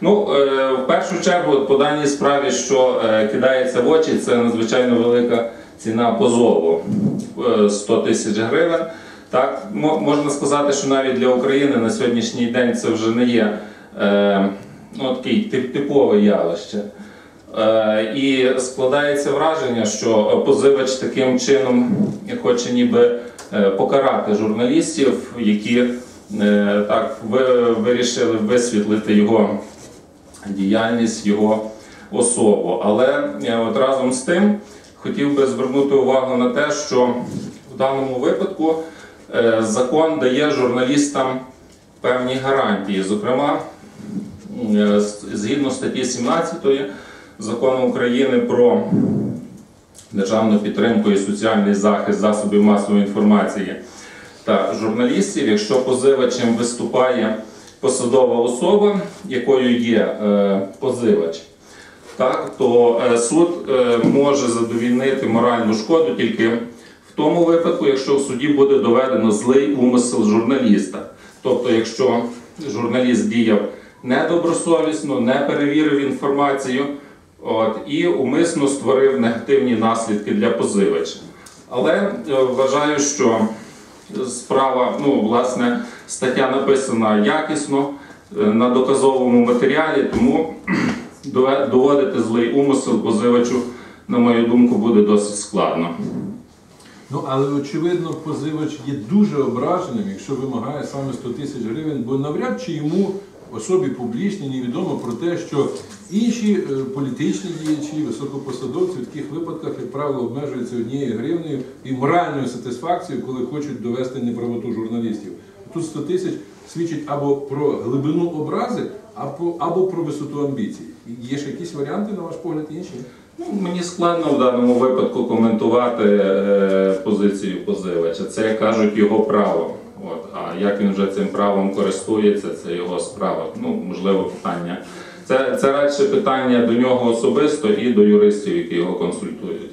Ну, е, в першу чергу, по даній справі, що е, кидається в очі, це надзвичайно велика ціна позову е, 100 тисяч гривень. Так, можна сказати, що навіть для України на сьогоднішній день це вже не є е, ну, такий типове явище. Е, І складається враження, що позивач таким чином хоче ніби е, покарати журналістів, які е, так вирішили висвітлити його діяльність, його особу. Але е, от разом з тим хотів би звернути увагу на те, що в даному випадку е, закон дає журналістам певні гарантії. Зокрема, е, згідно статті 17 закону України про державну підтримку і соціальний захист засобів масової інформації та журналістів, якщо позивачем виступає посадова особа, якою є е, позивач, так, то е, суд е, може задовільнити моральну шкоду тільки в тому випадку, якщо в суді буде доведено злий умисел журналіста. Тобто, якщо журналіст діяв недобросовісно, не перевірив інформацію от, і умисно створив негативні наслідки для позивача. Але вважаю, що справа, ну, власне, стаття написана якісно е, на доказовому матеріалі, тому доводити злий умисел позивачу, на мою думку, буде досить складно. Ну, але очевидно, позивач є дуже ображеним, якщо вимагає саме 100 тисяч гривень, бо навряд чи йому, особі публічній, невідомо про те, що інші е, політичні діячі, високопосадовці в таких випадках, як правило, обмежуються однією гривнею і моральною сатисфакцією, коли хочуть довести неправоту журналістів. Тут 100 тисяч свідчить або про глибину образи, або, або про висоту амбіцій. Є ж якісь варіанти, на ваш погляд, інші? Ну, мені складно в даному випадку коментувати е, позицію позивача. Це, кажуть, його право. От. А як він вже цим правом користується, це його справа. Ну, можливо, питання. Це, це радше питання до нього особисто і до юристів, які його консультують.